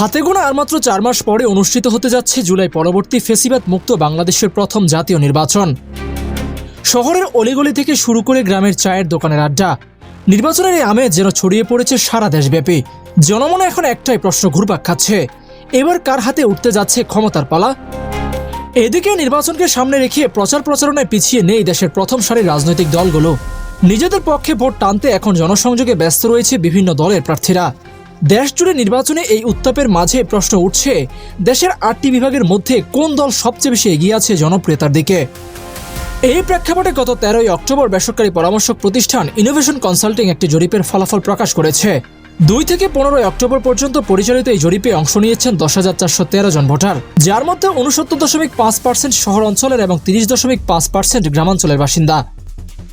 হাতে গোনা আর মাত্র চার মাস পরে অনুষ্ঠিত হতে যাচ্ছে জুলাই পরবর্তী ফেসিবাদ মুক্ত বাংলাদেশের প্রথম জাতীয় নির্বাচন। শহরের অলিগলি থেকে শুরু করে গ্রামের চায়ের দোকানের আড্ডা। নির্বাচনের এই আমেজ যেন ছড়িয়ে পড়েছে সারা দেশব্যাপী। জনমনে এখন একটাই প্রশ্ন ঘুরপাক খাচ্ছে, এবার কার হাতে উঠতে যাচ্ছে ক্ষমতার পালা? এদিকে নির্বাচনকে সামনে রেখে প্রচার প্রচারণায় পিছিয়ে নেই দেশের প্রথম সারির রাজনৈতিক দলগুলো। নিজেদের পক্ষে ভোট টানতে এখন জনসংযোগে ব্যস্ত রয়েছে বিভিন্ন দলের প্রার্থীরা। দেশ জুড়ে নির্বাচনে এই উত্তাপের মাঝে প্রশ্ন উঠছে, দেশের আটটি বিভাগের মধ্যে কোন দল সবচেয়ে বেশি এগিয়ে আছে জনপ্রিয়তার দিকে? এই প্রেক্ষাপটে গত তেরোই অক্টোবর বেসরকারি পরামর্শক প্রতিষ্ঠান ইনোভেশন কনসাল্টিং একটি জরিপের ফলাফল প্রকাশ করেছে। দুই থেকে পনেরোই অক্টোবর পর্যন্ত পরিচালিত এই জরিপে অংশ নিয়েছেন দশ হাজার চারশো তেরো জন ভোটার। যার মধ্যে উনসত্তর দশমিক পাঁচ পার্সেন্ট শহর অঞ্চলের এবং তিরিশ দশমিক পাঁচ পার্সেন্ট গ্রামাঞ্চলের বাসিন্দা।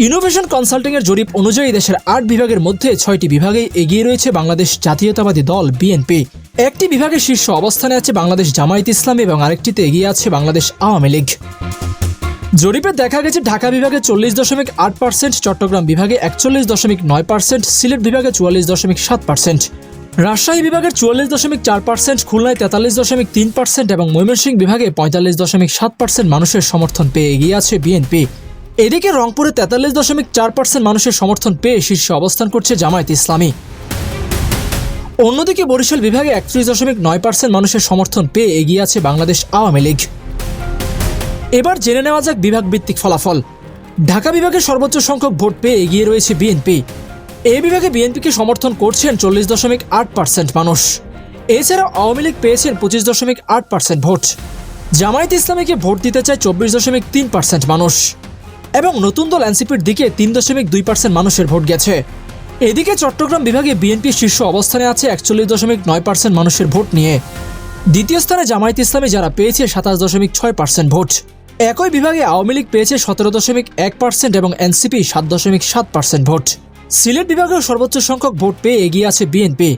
ইনোভেশন কনসাল্টিং এর জরিপ অনুযায়ী দেশের আট বিভাগের মধ্যে ছয়টি বিভাগেই এগিয়ে রয়েছে বাংলাদেশ জাতীয়তাবাদী দল বিএনপি একটি বিভাগের শীর্ষ অবস্থানে আছে বাংলাদেশ জামায়াত ইসলামী এবং আরেকটিতে এগিয়ে আছে বাংলাদেশ আওয়ামী লীগ। জরিপে দেখা গেছে ঢাকা বিভাগে চল্লিশ দশমিক আট পার্সেন্ট, চট্টগ্রাম বিভাগে একচল্লিশ দশমিক নয় পার্সেন্ট, সিলেট বিভাগে চুয়াল্লিশ দশমিক সাত পার্সেন্ট। রাজশাহী বিভাগের চুয়াল্লিশ দশমিক চার পার্সেন্ট, খুলনায় তেতাল্লিশ দশমিক তিন পার্সেন্ট এবং ময়মনসিংহ বিভাগে পঁয়তাল্লিশ দশমিক সাত পার্সেন্ট মানুষের সমর্থন পেয়ে এগিয়ে আছে বিএনপি এদিকে রংপুরে তেতাল্লিশ দশমিক চার পার্সেন্ট মানুষের সমর্থন পেয়ে শীর্ষে অবস্থান করছে জামায়াত ইসলামী। অন্যদিকে বরিশাল বিভাগে একত্রিশ দশমিক নয় পার্সেন্ট মানুষের সমর্থন পেয়ে এগিয়ে আছে বাংলাদেশ আওয়ামী লীগ। এবার জেনে নেওয়া যাক বিভাগ ভিত্তিক ফলাফল। ঢাকা বিভাগে সর্বোচ্চ সংখ্যক ভোট পেয়ে এগিয়ে রয়েছে বিএনপি। এই বিভাগে বিএনপিকে সমর্থন করছেন চল্লিশ দশমিক আট পার্সেন্ট মানুষ। এছাড়াও আওয়ামী লীগ পেয়েছেন পঁচিশ দশমিক আট পার্সেন্ট ভোট। জামায়াত ইসলামীকে ভোট দিতে চায় চব্বিশ দশমিক তিন পার্সেন্ট মানুষ। এবং নতুন দল এনসিপির দিকে তিন দশমিক দুই পার্সেন্ট মানুষের ভোট গেছে। এদিকে চট্টগ্রাম বিভাগে বিএনপি শীর্ষ অবস্থানে আছে একচল্লিশ দশমিক নয় পার্সেন্ট মানুষের ভোট নিয়ে। দ্বিতীয় স্থানে জামায়াত ইসলামী যারা পেয়েছে সাতাশ দশমিক ছয় পার্সেন্ট ভোট। একই বিভাগে আওয়ামী লীগ পেয়েছে সতেরো দশমিক এক পার্সেন্ট এবং এনসিপি সাত দশমিক সাত পার্সেন্ট ভোট। সিলেট বিভাগেও সর্বোচ্চ সংখ্যক ভোট পেয়ে এগিয়ে আছে বিএনপি।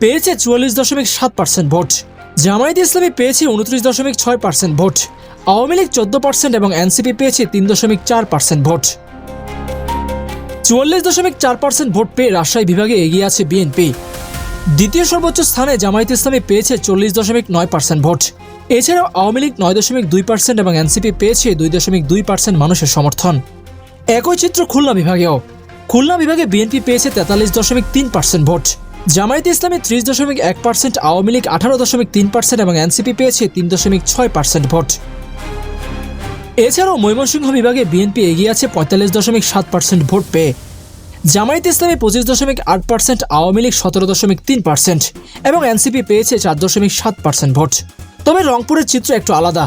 পেয়েছে চুয়াল্লিশ দশমিক সাত পার্সেন্ট ভোট। জামায়াত ইসলামী পেয়েছে উনত্রিশ দশমিক ছয় পার্সেন্ট ভোট। আওয়ামী লীগ চোদ্দ পার্সেন্ট এবং এনসিপি পেয়েছে তিন দশমিক চার পার্সেন্ট ভোট। চুয়াল্লিশ দশমিক চার পার্সেন্ট ভোট পেয়ে রাজশাহী বিভাগে এগিয়ে আছে বিএনপি। দ্বিতীয় সর্বোচ্চ স্থানে জামায়াত ইসলামী পেয়েছে চল্লিশ দশমিক নয় পার্সেন্ট ভোট। এছাড়াও আওয়ামী লীগ নয় দশমিক দুই পার্সেন্ট এবং এনসিপি পেয়েছে দুই দশমিক দুই পার্সেন্ট মানুষের সমর্থন। একই চিত্র খুলনা বিভাগেও। খুলনা বিভাগে বিএনপি পেয়েছে তেতাল্লিশ দশমিক তিন পার্সেন্ট ভোট। জামায়াত ইসলামী ত্রিশ দশমিক এক পার্সেন্ট, আওয়ামী লীগ আঠারো দশমিক তিন পার্সেন্ট এবং এনসিপি পেয়েছে তিন দশমিক ছয় পার্সেন্ট ভোট। এছাড়াও ময়মনসিংহ বিভাগে বিএনপি এগিয়ে আছে পঁয়তাল্লিশ দশমিক সাত পার্সেন্ট ভোট পেয়ে। জামায়াত ইসলামী পঁচিশ দশমিক আট পার্সেন্ট, আওয়ামী লীগ সতেরো দশমিক তিন পার্সেন্ট এবং এনসিপি পেয়েছে চার দশমিক সাত পার্সেন্ট ভোট। তবে রংপুরের চিত্র একটু আলাদা।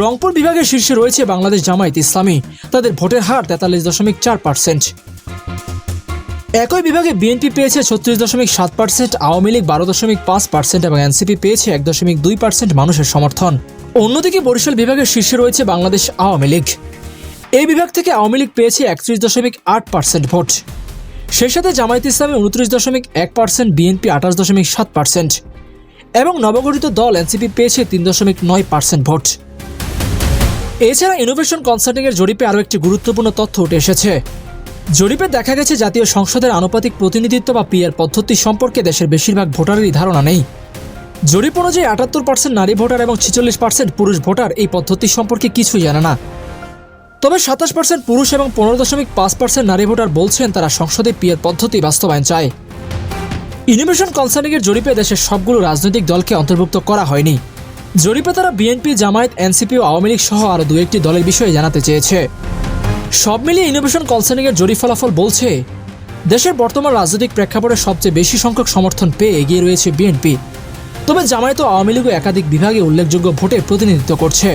রংপুর বিভাগের শীর্ষে রয়েছে বাংলাদেশ জামায়াত ইসলামী। তাদের ভোটের হার তেতাল্লিশ দশমিক চার পার্সেন্ট। একই বিভাগে বিএনপি পেয়েছে ছত্রিশ দশমিক সাত পার্সেন্ট, আওয়ামী লীগ বারো দশমিক পাঁচ পার্সেন্ট এবং এনসিপি পেয়েছে এক দশমিক দুই পার্সেন্ট মানুষের সমর্থন। অন্যদিকে বরিশাল বিভাগের শীর্ষে রয়েছে বাংলাদেশ আওয়ামী লীগ। এই বিভাগ থেকে আওয়ামী লীগ পেয়েছে একত্রিশ দশমিক আট পার্সেন্ট ভোট। সেই সাথে জামায়াত ইসলামী উনত্রিশ দশমিক এক পার্সেন্ট, বিএনপি আঠাশ দশমিক সাত পার্সেন্ট এবং নবগঠিত দল এনসিপি পেয়েছে তিন দশমিক নয় পার্সেন্ট ভোট। এছাড়া ইনোভেশন কনসাল্টিং এর জরিপে আরও একটি গুরুত্বপূর্ণ তথ্য উঠে এসেছে। জরিপে দেখা গেছে জাতীয় সংসদের আনুপাতিক প্রতিনিধিত্ব বা পিয়ার পদ্ধতি সম্পর্কে দেশের বেশিরভাগ ভোটারেরই ধারণা নেই। জরিপ অনুযায়ী আটাত্তর পার্সেন্ট নারী ভোটার এবং ছেচল্লিশ পার্সেন্ট পুরুষ ভোটার এই পদ্ধতি সম্পর্কে কিছুই জানে না। তবে সাতাশ পার্সেন্ট পুরুষ এবং পনেরো দশমিক পাঁচ পার্সেন্ট নারী ভোটার বলছেন তারা সংসদে পিয়ার পদ্ধতি বাস্তবায়ন চায়। ইনোভেশন কনসার্নিং এর জরিপে দেশের সবগুলো রাজনৈতিক দলকে অন্তর্ভুক্ত করা হয়নি। জরিপে তারা বিএনপি, জামায়াত, এনসিপি ও আওয়ামী লীগ সহ আরও দু একটি দলের বিষয়ে জানাতে চেয়েছে। সব মিলিয়ে ইনোভেশন কনসার্নিংয়ের জরিপ ফলাফল বলছে, দেশের বর্তমান রাজনৈতিক প্রেক্ষাপটে সবচেয়ে বেশি সংখ্যক সমর্থন পেয়ে এগিয়ে রয়েছে বিএনপি তবে জামায়াত আওয়ামী লীগও একাধিক বিভাগে উল্লেখযোগ্য ভোটে প্রতিনিধিত্ব করছে।